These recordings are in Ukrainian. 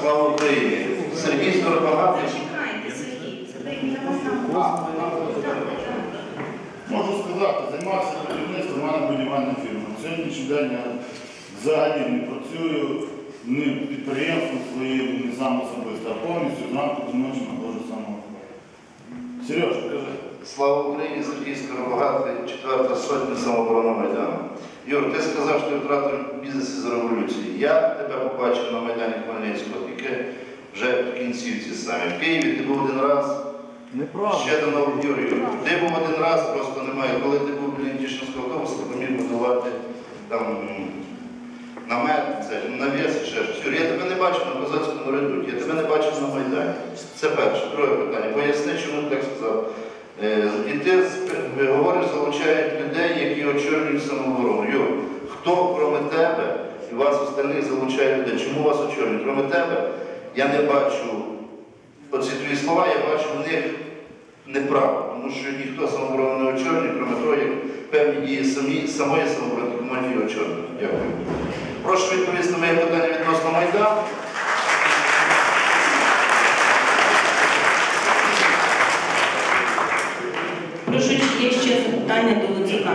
Слава Україні! Сергій. Чекайте, вам Можу сказати, займався будівництвом, фірма. На сьогоднішній день я взагалі не працюю ні підприємством своїм, ні сам особисто, а повністю зранку до ночі знаходжу самого. Сережа, кажи. Слава Україні! Сергій Скоробагатий, четверта сотня самооборона Майдану. Юр, ти сказав, що ти втратив бізнес із революції. Я тебе побачив на Майдані Хмельницького тільки вже в кінцівці саме. В Києві ти був один раз. Ще до Нового Юрію. Ти був один раз, просто немає. Коли ти був біля Тішинського автобуса, ти міг будувати там намет, це навіс, ще щось. Юрій, я тебе не бачив на козацькому редуті, я тебе не бачив на Майдані. Це перше. Друге питання. Поясни, чому ти так сказав. Е, І ти говориш, залучають людей, які очолюють самооборону. Юр, хто кроме тебе і вас остальних залучає людей? Чому вас очолюють? Кроме тебе, я не бачу оці твої слова, я бачу в них неправду, тому що ніхто самооборону не очолює, крім того, як певні дії самі, самої самооборони команді очолюють. Дякую. Прошу відповісти на моє питання відносно Майдану. Прошу, ще запитання до Луцюка?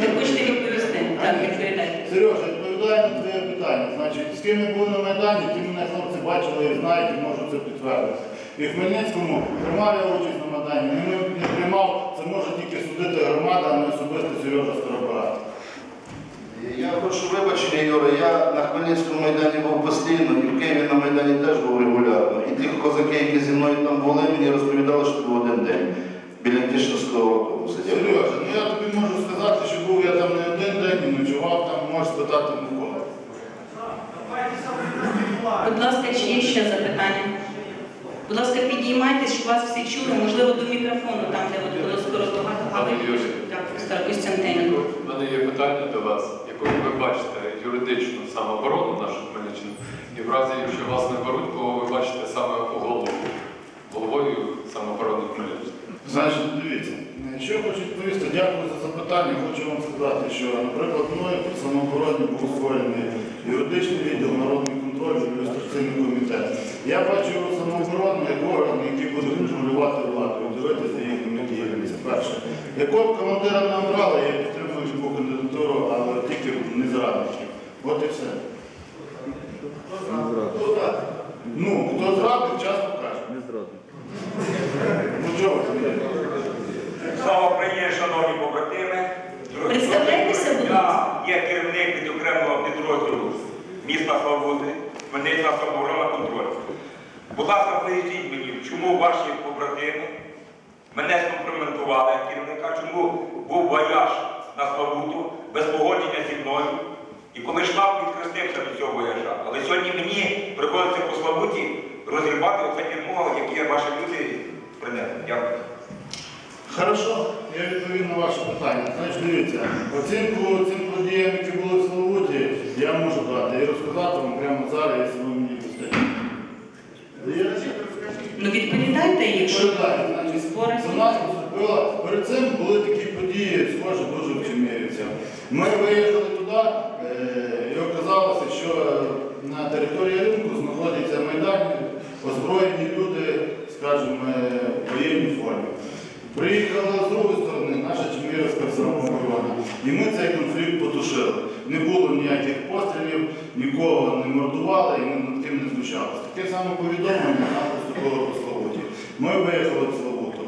Ви хочете відповісти? Так, відповідайте. Сережа, відповідаю на твоє питання. Значить, з ким я був на Майдані, ті мене хлопці бачили і знають, і можуть це підтвердити. І в Хмельницькому приймав я участь на Майдані, не, не приймав, це може тільки судити громада, а не особисто Сережа Скоробагат. Я прошу вибачення, Юра, я на Хмельницькому майдані був постійно, і в Києві на Майдані теж був регулярно. І ті козаки, які зі мною там були, мені розповідали, що це був один день біля Тишинського автобуса. Дякую. Сережа, ну я тобі можу сказати, що був я там не один день і ночував там, можеш спитати Микола. Будь ласка, чи є ще запитання? Будь ласка, підіймайтесь, щоб вас всі чули, можливо, до мікрофону, там, де от було скоро багато. Пане Юрій. Так, Костянтинівна. У мене є питання до вас. Якою ви бачите юридичну самооборону нашу Хмельниччину? І в разі, якщо вас не беруть, кого ви бачите саме у голову, головою самооборони Хмельниччини? Значить, дивіться, що я хочу відповісти, дякую за запитання. Хочу вам сказати, що, наприклад, мною при самообороні був створений юридичний відділ, народний контроль, ілюстраційний комітет. Я бачу самооборону як орган, який буде контролювати владу дивитися їхніми діями. Це перше. Якого б командира не обрали, я підтримую любу кандидатуру, але тільки не зрадників. От і все. Ну, хто зрадник, час покаже. Не зрадник. Ну чого ви смієтесь? Слава Україні, шановні побратими. Представляйтеся, будь ласка. Я є керівник від окремого підрозділу міста Славути, Хмельницька самооборона контроль. Будь ласка, поясніть мені, чому ваші побратими мене скомпрометували як керівника, чому був вояж на Славуту без погодження зі мною. І коли штаб відхрестився до цього вояжа. Але сьогодні мені приходиться по Славуті розрібати оце дерьмо, яке ваші люди принесли. Дякую. Хорошо, я відповім на ваше питання. Значить, дивіться, оцінку цим подіям, які були в Славуті, я можу дати і розказати вам прямо зараз, якщо ви мені дасте. Ну відповідайте, якщо Передаю, значить, до нас поступила. Перед цим були такі події, схожі дуже в Чемірівцях. Ми виїхали туди, е, і оказалося, що на території ринку знаходяться майдані, озброєні люди, скажімо, е, в воєнній формі. Приїхала з другої сторони наша Чемірівська самооборона. І ми цей конфлікт потушили. Не було ніяких пострілів, нікого не мордували і ми над ким не знущалися. Таке саме повідомлення нам поступило по Славуті. Ми виїхали в Славуту,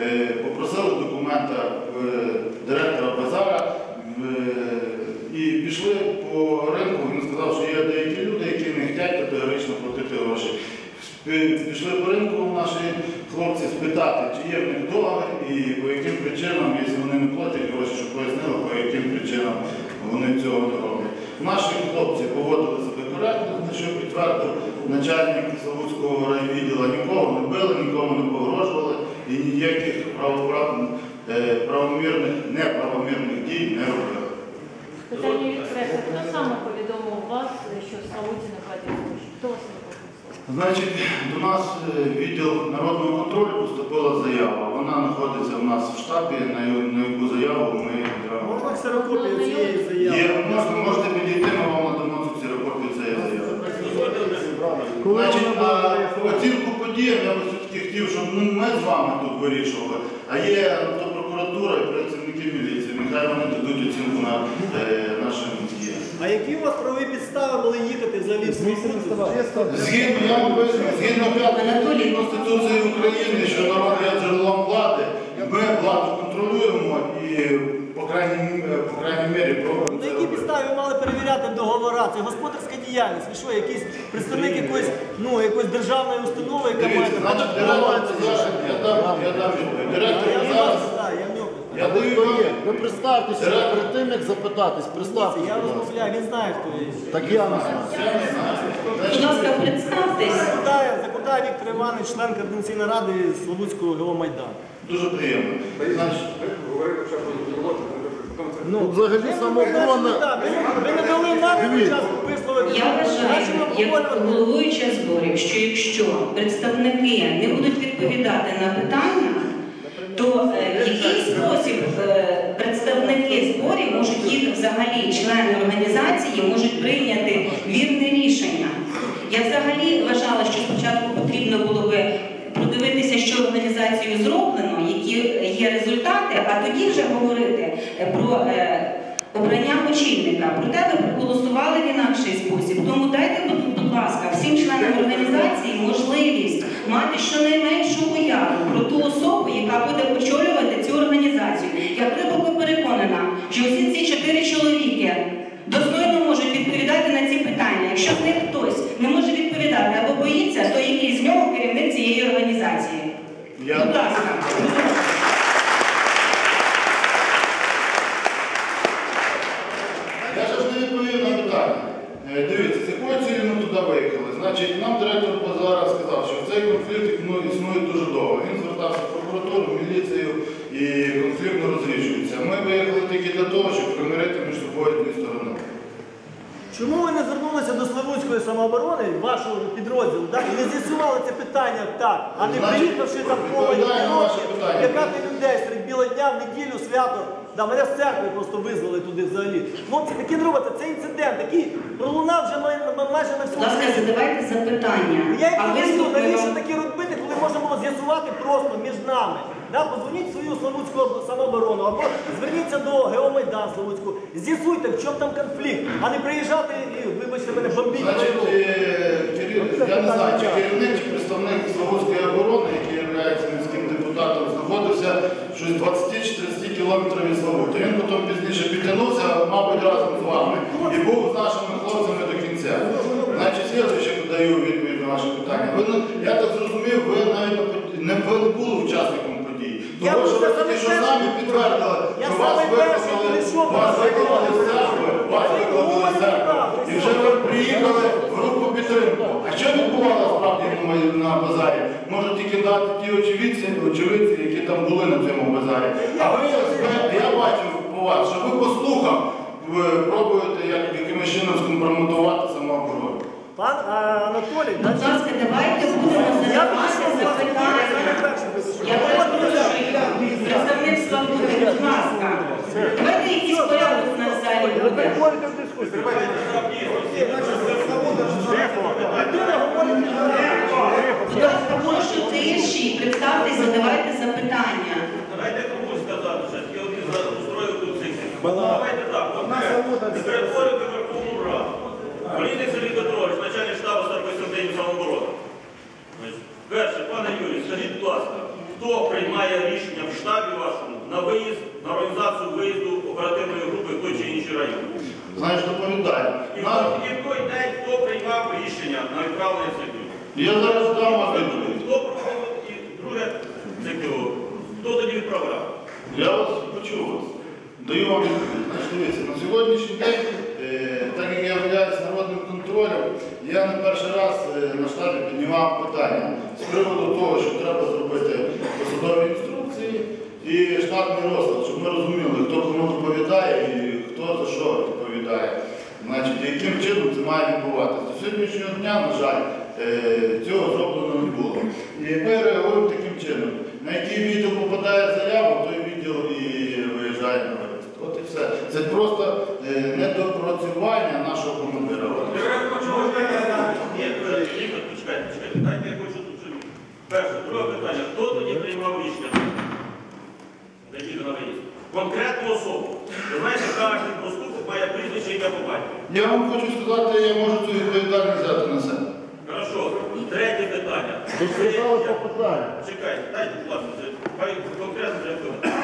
е, попросили документа е, директора базара е, і пішли по ринку. Він сказав, що є деякі люди, які не хочуть категорично платити гроші. Пішли по ринку наші хлопці спитати, чи є в них договір і по яким причинам, якщо вони не платять гроші, щоб пояснили, по яким причинам вони цього не роблять. Наші хлопці поводили себе коректно, на що підтвердив начальник Славутського райвідділу, нікого не били, нікому не погрожували і ніяких е, правомірних, неправомірних дій не робили. Питання відкрите. Хто саме повідомив вас, що в Славуті не платять гроші? Значить, до нас е, відділ народного контролю поступила заява. Вона знаходиться в нас в штабі, на яку заяву ми відреагували. Можна ксерокопію цієї заяви? Є, можна, можете підійти, ми вам надамо цю ксерокопію цієї заяви. Значить, а оцінку подій я би все-таки хотів, щоб ну, ми з вами тут вирішували, а є то прокуратура і працівники міліції. Нехай вони дадуть оцінку на е, нашим діям. А які у вас правові підстави були їхати взагалі в Свободу? Згідно, я вам поясню, згідно п'ятої статті Конституції України, що народ є джерелом влади, ми владу контролюємо і по крайній, по крайній мірі пробуємо. На це якій робити. підставі ви мали перевіряти договора? Це господарська діяльність. Ви що, якийсь представник якоїсь, ну, якоїсь державної установи, яка має Дивіться, значить, директор я дам, я дам відповідь. Директор Я в зараз, нього знаю, я в нього. я даю вам Ви представтеся перед тим, як запитатись, Я представтеся. ласка. розмовляю, він знає, хто є. Так я не знаю. Я. Будь ласка, представтесь. Закутає, Віктор Іванович, член Координаційної ради Слободського ГО Майдану. Дуже приємно. Значить, Ну, взагалі самооборона. Ви не дали нам Дивіться. час висловити. Я вважаю, як головуюча зборів, що якщо представники не будуть відповідати на питання, то е, в який спосіб е, представники зборів можуть їх взагалі, члени організації, можуть прийняти вірне рішення? Я взагалі вважала, що спочатку потрібно було би продивитися, що організацією зроблено, які є результати, а тоді вже говорити е, про е, обрання очільника. Проте ви проголосували в інакший спосіб. Тому дайте, будь ласка, всім членам організації можливість мати щонайменшу уяву про ту особу, яка буде очолювати цю організацію. Я глибоко переконана, що всі ці чотири чоловіки достойно можуть відповідати на ці питання. Якщо з них хтось не може відповідати або боїться, то який з нього керівник цієї організації? Я- Будь ласка. Я ж не відповів на питання. Е, Дивіться, з якою цілі ми туди виїхали? Значить, нам директор цей конфлікт ну, існує дуже довго. Він звертався в прокуратуру, міліцію і конфлікт не розрішується. Ми виїхали тільки для того, щоб примирити між собою дві сторони. Чому ви не звернулися до Славутської самооборони, вашого підрозділу, так, і не з'ясували це питання так, а не приїхавши там на ваше питання. лякати людей серед біла дня в неділю, свято. Да, мене з церкви просто визвали туди взагалі. Хлопці, такі робите, це інцидент, який пролунав вже май- май- майже на всьому ласка, світі. задавайте запитання. Я їх не навіщо такі робити, коли можна було з'ясувати просто між нами. Да, позвоніть в свою Славутську самооборону або зверніться до Геомайдан Славутську. З'ясуйте, в чому там конфлікт, а не приїжджати і, вибачте мене, бомбіть Значить, е, керів- я не знаю, чи керівник, чи представник Слободської оборони, який є міським депутатом, знаходився щось 20 чи 30 кілометрів від Слободи. Він потім пізніше підтягнувся, мабуть, разом з вами і був з нашими хлопцями до кінця. Значить, я ще подаю відповідь на ваше питання. Ви, я так зрозумів, ви навіть не, ви не були учасником подій. Я Тому був що ви тільки що самі підтвердили, Я що вас саме перший викликали, прийшов, вас я викликали з церкви, вас Я викликали з церкви. правду. І вже ви приїхали в групу підтримку. А що відбувалося справді на, май- на базарі? Можуть тільки дати ті очевидці, очевидці, які там були на цьому базарі. А ви, ви- я бачив по вас, що ви по слухам ви пробуєте як, якимось чином скомпрометувати самооборону. Пан а, Анатолій, Будь ласка, давайте будемо задавати запитання. Я перепрошую, представник Славути, будь ласка. Давайте якийсь порядок у нас в залі буде. Будь ласка, прошу тиші, представтесь, задавайте запитання. Дайте комусь сказати, що я один устроїв тут цих. Давайте так, по-перше, Верховну Раду. Самооборони. Перше, пане Юрій, скажіть, будь ласка, хто приймає рішення в штабі вашому на виїзд, на організацію виїзду оперативної групи в той чи інший район? Знаєш, доповідаю. І в той- і в той день хто приймав рішення на відправлення цих людей? Я зараз дам вам відповідь. Хто проводив і друге цих людей? Хто тоді відправляв? Я вас почув вас. Даю вам відповідь. Значить, дивіться, на сьогоднішній день, так як я являюсь народним контролем, я не перший раз е, на штабі піднімав питання з приводу того, що треба зробити посадові інструкції і штатний розклад, щоб ми розуміли, хто кому доповідає і хто за що відповідає. Значить, яким чином це має відбуватися. До сьогоднішнього дня, на жаль, е, цього зроблено не було. І ми реагуємо таким чином. На який відділ попадає заява, той відділ і виїжджає на виїзд. От і все. Це просто комплектування нашого командира. Дайте я хочу тут живу. Перше, друге питання. Хто тоді приймав рішення? Конкретну особу. Знаєте, кожен поступок має прізвище ім'я по батьку. Я вам хочу сказати, я можу цю відповідальність взяти на себе. Хорошо. Третє питання. Ви сказали по питанню. Чекайте, дайте, будь ласка, хай конкретно треба.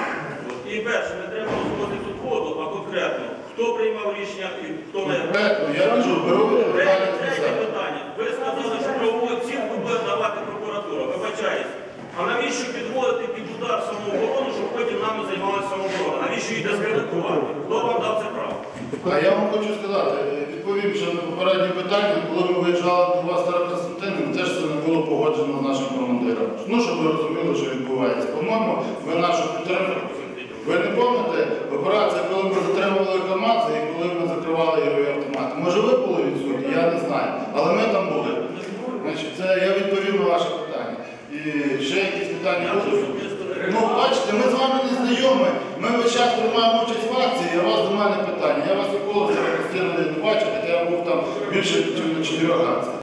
І перше, не треба розводити тут воду, а конкретно. Хто приймав рішення і хто не я кажу, беру Третє, третє питання. Ви сказали, що правову оцінку буде давати прокуратура. Вибачаюсь. А навіщо підводити під удар самооборону, щоб потім нами займалася самооборона? Навіщо її дискредитувати? Хто вам дав це право? А я вам хочу сказати, відповім, що на попереднє питання, коли ми виїжджали до вас Старокостянтинів, теж це не було погоджено з нашим командиром. Ну, щоб ви розуміли, що відбувається. По-моєму, ви нашу підтримку. Ви не пам'ятаєте Може ви були відсутні, я не знаю. Але ми там були. Значить, це я відповів на ваше питання. І ще якісь питання будуть? Ну, бачите, ми з вами не знайомі. Ми весь час приймаємо участь в акції, і у вас до мене питання. Я вас ніколи в цьому не бачив, хоча я був там більше ніж на чотирьох акціях.